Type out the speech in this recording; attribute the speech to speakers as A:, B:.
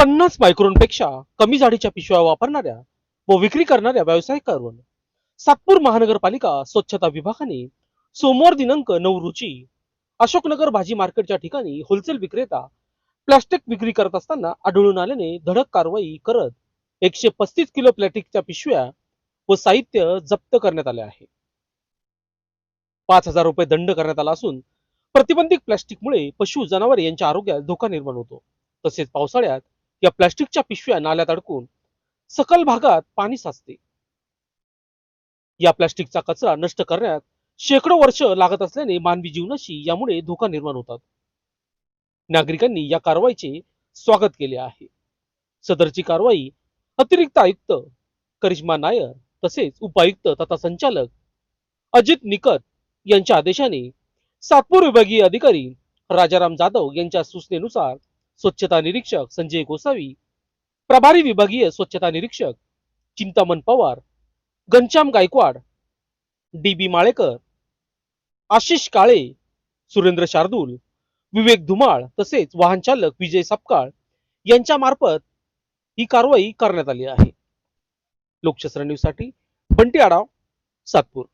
A: पन्नास मायक्रोनपेक्षा कमी जाडीच्या पिशव्या वापरणाऱ्या व विक्री करणाऱ्या व्यावसायिकांवर सातपूर महानगरपालिका स्वच्छता विभागाने सोमवार दिनांक नऊ रोजी अशोकनगर भाजी मार्केटच्या ठिकाणी होलसेल विक्रेता प्लास्टिक विक्री करत असताना आढळून आल्याने धडक कारवाई करत एकशे पस्तीस किलो प्लॅस्टिकच्या पिशव्या व साहित्य जप्त करण्यात आले आहे. पाच हजार रुपये दंड करण्यात आला असून प्रतिबंधित प्लॅस्टिकमुळे पशु जनावर यांच्या आरोग्यास धोका निर्माण होतो. तसेच पावसाळ्यात या प्लास्टिकच्या पिशव्या नाल्यात अडकून सकल भागात पाणी साचते. या प्लास्टिकचा कचरा नष्ट करण्यात शेकडो वर्ष लागत असल्याने मानवी जीवनाशी यामुळे धोका निर्माण होतात. नागरिकांनी या कारवाईचे स्वागत केले आहे. सदरची कारवाई अतिरिक्त आयुक्त करिश्मा नायर तसेच उपायुक्त तथा संचालक अजित निकत यांच्या आदेशाने सातपूर विभागीय अधिकारी राजाराम जाधव यांच्या सूचनेनुसार स्वच्छता निरीक्षक संजय गोसावी प्रभारी विभागीय स्वच्छता निरीक्षक चिंतामण पवार घनश्याम गायकवाड डी बी माळेकर आशिष काळे सुरेंद्र शार्दूल विवेक धुमाळ तसेच वाहन चालक विजय सपकाळ यांच्या मार्फत ही कारवाई करण्यात आली आहे. लोकशस्त्र न्यूजसाठी बंटी आडाव सातपूर.